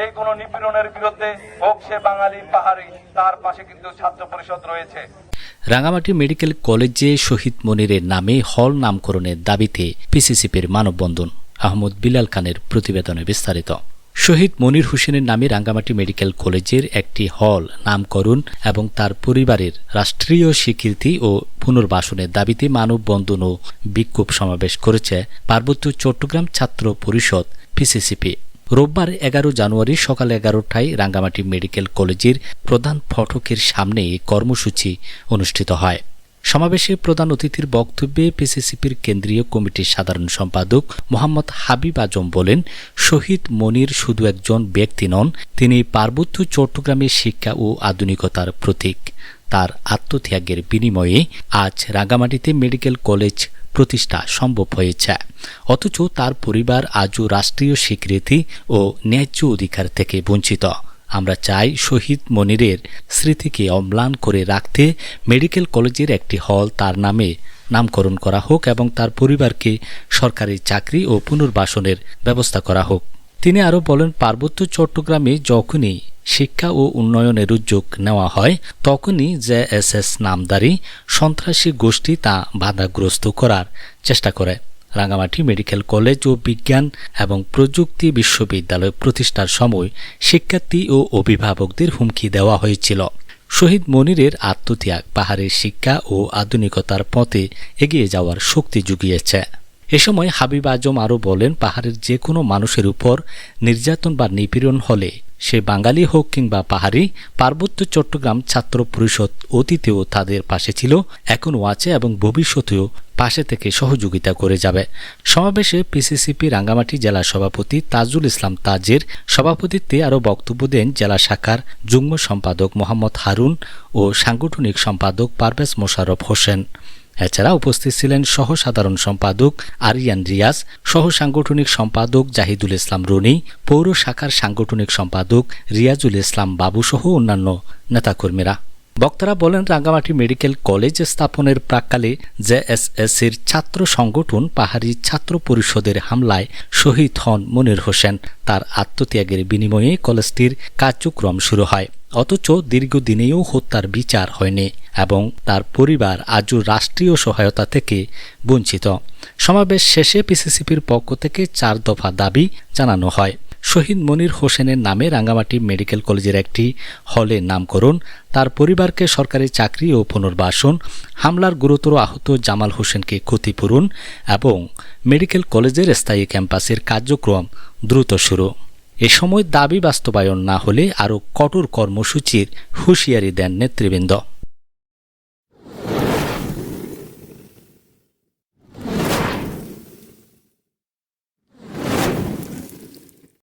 এই কোন নিপীড়নের বিরুদ্ধে হোক সে বাঙালি পাহাড়ি, তার পাশে কিন্তু ছাত্র পরিষদ রয়েছে। রাঙামাটি মেডিকেল কলেজে শহীদ মনিরের নামে হল নামকরণের দাবিতে পিসিসিপির মানববন্ধন। আহমদ বিলাল খানের প্রতিবেদনে বিস্তারিত। শহীদ মনির হোসেনের নামে রাঙ্গামাটি মেডিকেল কলেজের একটি হল নামকরণ এবং তার পরিবারের রাষ্ট্রীয় স্বীকৃতি ও পুনর্বাসনের দাবিতে মানববন্ধন ও বিক্ষোভ সমাবেশ করেছে পার্বত্য চট্টগ্রাম ছাত্র পরিষদ পিসিসিপি। রোববার এগারো জানুয়ারি সকাল এগারোটায় রাঙ্গামাটি মেডিকেল কলেজের প্রধান ফটকের সামনে কর্মসূচি অনুষ্ঠিত হয়। সমাবেশে প্রধান অতিথির বক্তব্যে পিসিসিপির কেন্দ্রীয় কমিটির সাধারণ সম্পাদক মোহাম্মদ হাবিব আজম বলেন, শহীদ মনির শুধু একজন ব্যক্তি নন, তিনি পার্বত্য চট্টগ্রামের শিক্ষা ও আধুনিকতার প্রতীক। তার আত্মত্যাগের বিনিময়ে আজ রাঙ্গামাটিতে মেডিকেল কলেজ প্রতিষ্ঠা সম্ভব হয়েছে। অথচ তার পরিবার আজও রাষ্ট্রীয় স্বীকৃতি ও ন্যায্য অধিকার থেকে বঞ্চিত। আমরা চাই শহীদ মনিরের স্মৃতিকে অম্লান করে রাখতে মেডিকেল কলেজের একটি হল তার নামে নামকরণ করা হোক এবং তার পরিবারকে সরকারি চাকরি ও পুনর্বাসনের ব্যবস্থা করা হোক। তিনি আরও বলেন, পার্বত্য চট্টগ্রামে যখনই শিক্ষা ও উন্নয়নের উদ্যোগ নেওয়া হয়, তখনই জেএসএস নামদারি সন্ত্রাসী গোষ্ঠী তা বাধাগ্রস্ত করার চেষ্টা করে। রাঙামাটি মেডিকেল কলেজ ও বিজ্ঞান এবং প্রযুক্তি বিশ্ববিদ্যালয় প্রতিষ্ঠার সময় শিক্ষার্থী ও অভিভাবকদের হুমকি দেওয়া হয়েছিল। শহীদ মনিরের আত্মত্যাগ, পাহাড়ের শিক্ষা ও আধুনিকতার পথে এগিয়ে যাওয়ার শক্তি জুগিয়েছে। এ সময় হাবিব আজম আরও বলেন, পাহাড়ের যে কোনো মানুষের উপর নির্যাতন বা নিপীড়ন হলে সে বাঙালি হোক কিংবা পাহাড়ি, পার্বত্য চট্টগ্রাম ছাত্র পরিষদ অতীতেও তাদের পাশে ছিল, এখনও আছে এবং ভবিষ্যতেও পাশে থেকে সহযোগিতা করে যাবে। সমাবেশে পিসিসিপি রাঙ্গামাটি জেলা সভাপতি তাজুল ইসলাম তাজের সভাপতিত্বে আরও বক্তব্য দেন জেলা শাখার যুগ্ম সম্পাদক মোহাম্মদ হারুন ও সাংগঠনিক সম্পাদক পারভেজ মোশাররফ হোসেন। এছাড়া উপস্থিত ছিলেন সহ সাধারণ সম্পাদক আরিয়ান রিয়াজ সহ সাংগঠনিক সম্পাদক জাহিদুল ইসলাম রনি, পৌর শাখার সাংগঠনিক সম্পাদক রিয়াজুল ইসলাম বাবু সহ অন্যান্য নেতাকর্মীরা। বক্তারা বলেন, রাঙ্গামাটি মেডিকেল কলেজ স্থাপনের প্রাককালে জেএসএস এর ছাত্র সংগঠন পাহাড়ি ছাত্র পরিষদের হামলায় শহীদ হন মনির হোসেন। তার আত্মত্যাগের বিনিময়ে কলেজটির কার্যক্রম শুরু হয়। অথচ দীর্ঘদিনেও হত্যার বিচার হয়নি এবং তার পরিবার আজও রাষ্ট্রীয় সহায়তা থেকে বঞ্চিত। সমাবেশ শেষে পিসিসিপির পক্ষ থেকে চার দফা দাবি জানানো হয়। শহীদ মনির হোসেনের নামে রাঙ্গামাটি মেডিকেল কলেজের একটি হলে নামকরণ, তার পরিবারকে সরকারি চাকরি ও পুনর্বাসন, হামলার গুরুতর আহত জামাল হোসেনকে ক্ষতিপূরণ এবং মেডিকেল কলেজের স্থায়ী ক্যাম্পাসের কার্যক্রম দ্রুত শুরু। এ সময় দাবি বাস্তবায়ন না হলে আরও কঠোর কর্মসূচির হুঁশিয়ারি দেন নেতৃবৃন্দ।